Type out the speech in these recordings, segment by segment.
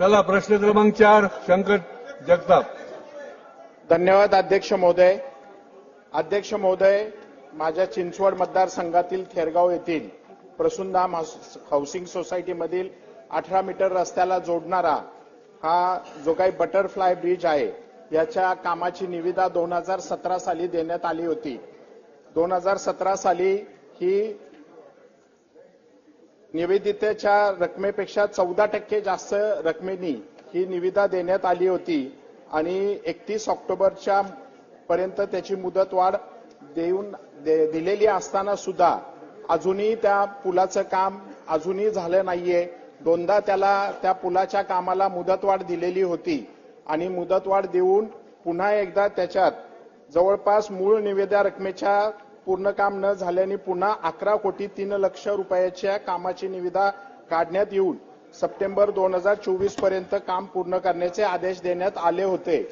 चला प्रश्न क्रमांक चार शंकर जगताप. धन्यवाद अध्यक्ष महोदय. अध्यक्ष महोदय माझ्या चिंचवड मतदारसंघातील खेरगाव येथील प्रसूनधाम हाऊसिंग सोसायटीमधील अठरा मीटर रस्त्याला जोडणारा हा जो काही बटरफ्लाय ब्रिज आहे याच्या कामाची निविदा दोन हजार सतरा साली देण्यात आली होती. दोन हजार सतरा साली ही निवेदितेच्या रकमेपेक्षा चौदा टक्के जास्त रकमेनी ही निविदा देण्यात आली होती. आणि एकतीस ऑक्टोबरच्या पर्यंत त्याची मुदतवाढ देऊन दे- दिलेली असताना सुद्धा अजूनही त्या पुलाचं काम अजूनही झालं नाहीये. दोनदा त्याला त्या पुलाच्या कामाला मुदतवाढ दिलेली होती. आणि मुदतवाढ देऊन पुन्हा एकदा त्याच्यात जवळपास मूळ निवेदा रकमेच्या पूर्ण काम न झाल्याने पुन्हा अकरा कोटी तीन लक्ष रुपयाच्या कामाची निविदा काढण्यात येऊन सप्टेंबर दोन हजार चोवीसपर्यंत काम पूर्ण करण्याचे आदेश देण्यात आले होते.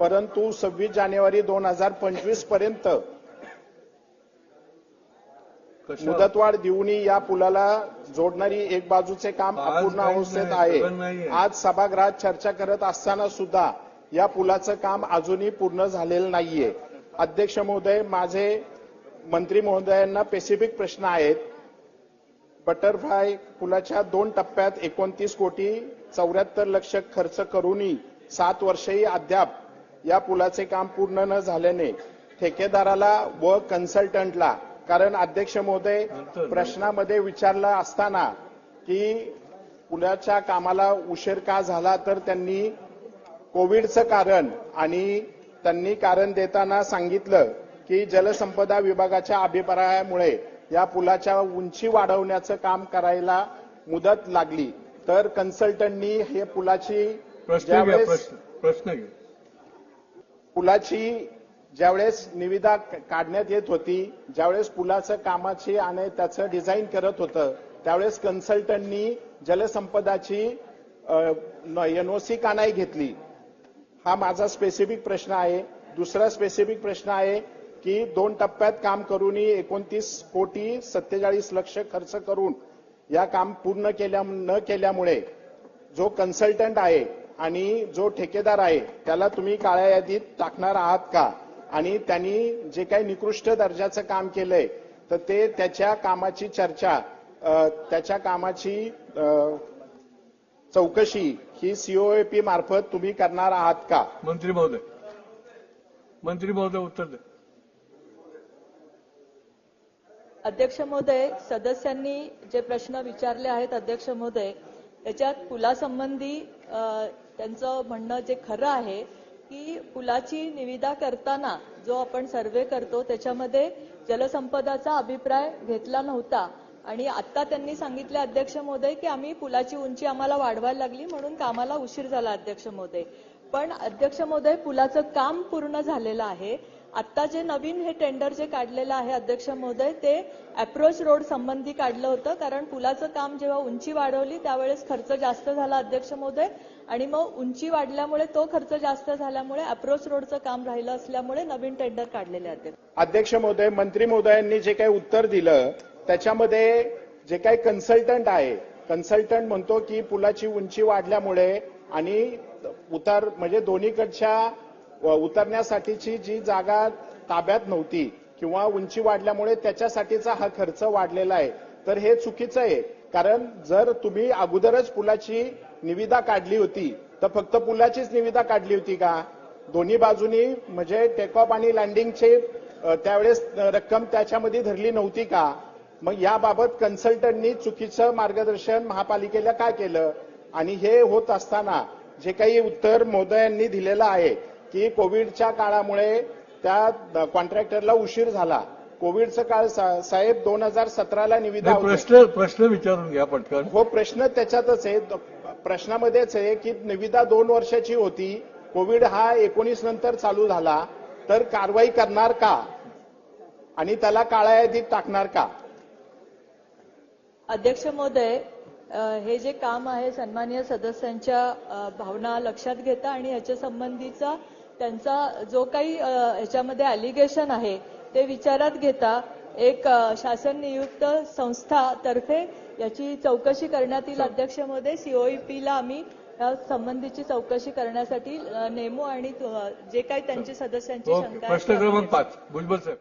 परंतु सव्वीस जानेवारी दोन हजार पंचवीसपर्यंत मुदतवाढ देऊनही या पुलाला जोडणारी एक बाजूचे काम अपूर्ण अवस्थेत आहे. आज सभागृहात चर्चा करत असताना सुद्धा या पुलाचं काम अजूनही पूर्ण झालेलं नाहीये. अध्यक्ष महोदय माझे मंत्री महोदयांना स्पेसिफिक प्रश्न आहेत. बटरफ्लाय पुलाच्या दोन टप्प्यात एकोणतीस कोटी चौऱ्याहत्तर लक्ष खर्च करूनही सात वर्षही अद्याप या पुलाचे काम पूर्ण न झाल्याने ठेकेदाराला व कन्सल्टंटला कारण अध्यक्ष महोदय प्रश्नामध्ये विचारलं असताना की पुलाच्या कामाला उशीर का झाला तर त्यांनी कोविडचं कारण आणि त्यांनी कारण देताना सांगितलं की जलसंपदा विभागाच्या अभिप्रायामुळे या पुलाच्या उंची वाढवण्याचं काम करायला मुदत लागली. तर कन्सल्टंटनी हे पुलाची प्रश्न पुलाची ज्यावेळेस निविदा काढण्यात येत होती ज्यावेळेस पुलाचं कामाची आणि त्याचं डिझाईन करत होतं त्यावेळेस कन्सल्टंटनी जलसंपदाची एनओसी का नाही घेतली? हा माझा स्पेसिफिक प्रश्न आहे. दुसरा स्पेसिफिक प्रश्न आहे की दोन टप्प्यात काम करूनही एकोणतीस कोटी सत्तेचाळीस लक्ष खर्च करून या काम पूर्ण केल्या न केल्यामुळे जो कन्सल्टंट आहे आणि जो ठेकेदार आहे त्याला तुम्ही काळ्या यादीत टाकणार आहात का? आणि त्यांनी जे काही निकृष्ट दर्जाचं काम केलंय तर ते त्याच्या कामाची चर्चा त्याच्या कामाची चौकशी ही सीओएपी मार्फत तुम्ही करणार आहात का? मंत्री महोदय मंत्री महोदय उत्तर द्या. अध्यक्ष महोदय सदस्यांनी जे प्रश्न विचारले आहेत अध्यक्ष महोदय त्याच्यात पुलासंबंधी त्यांचं म्हणणं जे खरं आहे की पुलाची निविदा करताना जो आपण सर्वे करतो त्याच्यामध्ये जलसंपदाचा अभिप्राय घेतला नव्हता. आणि आता त्यांनी सांगितले अध्यक्ष महोदय की आम्ही पुलाची उंची आम्हाला वाढवायला लागली म्हणून कामाला उशीर झाला अध्यक्ष महोदय. पण अध्यक्ष महोदय पुलाचं काम पूर्ण झालेलं आहे. आता जे नवीन हे टेंडर जे काढलेलं आहे अध्यक्ष महोदय ते अप्रोच रोड संबंधी काढलं होतं. कारण पुलाचं काम जेव्हा उंची वाढवली त्यावेळेस खर्च जास्त झाला अध्यक्ष महोदय. आणि मग उंची वाढल्यामुळे तो खर्च जास्त झाल्यामुळे अप्रोच रोडचं काम राहिलं असल्यामुळे नवीन टेंडर काढलेले आहेत. अध्यक्ष महोदय मंत्री महोदयांनी जे काही उत्तर दिलं त्याच्यामध्ये जे काही कन्सल्टंट आहे कन्सल्टंट म्हणतो की पुलाची उंची वाढल्यामुळे आणि उतार म्हणजे दोन्हीकडच्या उतरण्यासाठीची जी जागा ताब्यात नव्हती किंवा उंची वाढल्यामुळे त्याच्यासाठीचा हा खर्च वाढलेला आहे. तर हे चुकीचं आहे. कारण जर तुम्ही अगोदरच पुलाची निविदा काढली होती तर फक्त पुलाचीच निविदा काढली होती का? दोन्ही बाजूनी म्हणजे टेकऑफ आणि लँडिंगचे त्यावेळेस रक्कम त्याच्यामध्ये धरली नव्हती का? मग याबाबत कन्सल्टंटनी चुकीचं मार्गदर्शन महापालिकेला काय केलं? आणि हे होत असताना जे काही उत्तर मोदयांनी दिलेलं आहे की कोविडच्या काळामुळे त्या कॉन्ट्रॅक्टरला उशीर झाला. कोविडचं काळ सा- साहेब दोन हजार सतराला निविदा. प्रश्न प्रश्न विचारून घ्या पटकन. हो प्रश्न त्याच्यातच आहे. प्रश्नामध्येच आहे की निविदा दोन वर्षाची होती. कोविड हा एकोणीस नंतर चालू झाला. तर कारवाई करणार का? आणि त्याला काळ्या यादीत टाकणार का? अध्यक्ष महोदय हे जे काम आहे सन्माननीय सदस्यांच्या अ, भावना लक्षात घेता आणि याच्या संबंधीचा त्यांचा जो काही अ, ह्याच्यामध्ये अलिगेशन आहे ते विचारात घेता एक शासन नियुक्त संस्थातर्फे याची चौकशी करण्यात येईल. अध्यक्ष महोदय सीओईपीला आम्ही या संबंधीची चौकशी करण्यासाठी नेमू आणि जे काही त्यांची सदस्यांची शंका प्रश्न क्रमांक पाच. भुजबळ साहेब